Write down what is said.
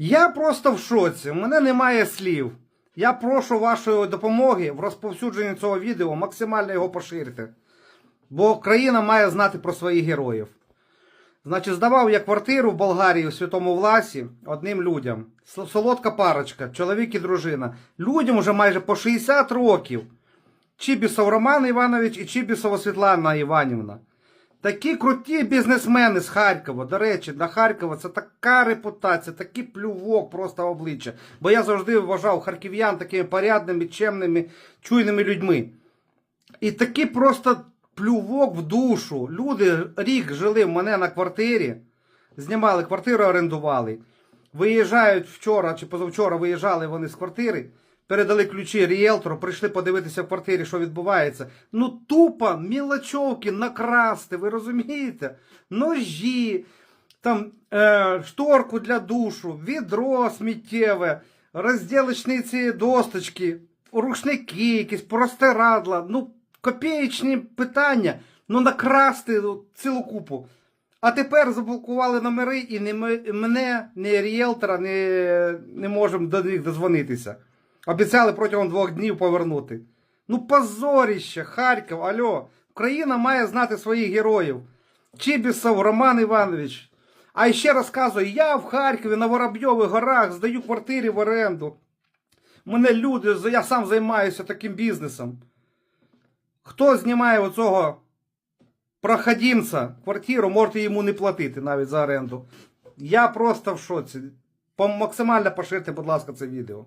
Я просто в шоці, у мене немає слів. Я прошу вашої допомоги в розповсюдженні цього відео, максимально його поширити. Бо країна має знати про своїх героїв. Значить, здавав я квартиру в Болгарії у Святому Власі одним людям. Солодка парочка, чоловік і дружина. Людям уже майже по 60 років. Чібісов Роман Іванович і Чібісова Світлана Іванівна. Такі круті бізнесмени з Харкова. До речі, для Харкова це така репутація, такий плювок просто обличчя. Бо я завжди вважав харків'ян такими порядними, чемними, чуйними людьми. І такий просто плювок в душу. Люди рік жили в мене на квартирі, знімали квартиру, орендували. Виїжджають вчора чи позавчора виїжджали вони з квартири, передали ключі ріелтору, прийшли подивитися в квартирі, що відбувається. Ну тупо мілочовки накрасти, ви розумієте? Ножі, там е, шторку для душу, відро сміттєве, розділочні ці досточки, рушники, якісь простирадла, ну копієчні питання, ну накрасти ну, цілу купу. А тепер заблокували номери і не мене, ні ріелтора не, не можемо до них дозвонитися. Обіцяли протягом двох днів повернути. Ну, позоріще, Харків, альо. Україна має знати своїх героїв. Чібісов Роман Іванович. А ще розказую, я в Харкові на Воробйових горах здаю квартири в оренду. Мене люди, я сам займаюся таким бізнесом. Хто знімає оцього проходимця квартиру, можете йому не платити навіть за оренду. Я просто в шоці. Максимально поширте, будь ласка, це відео.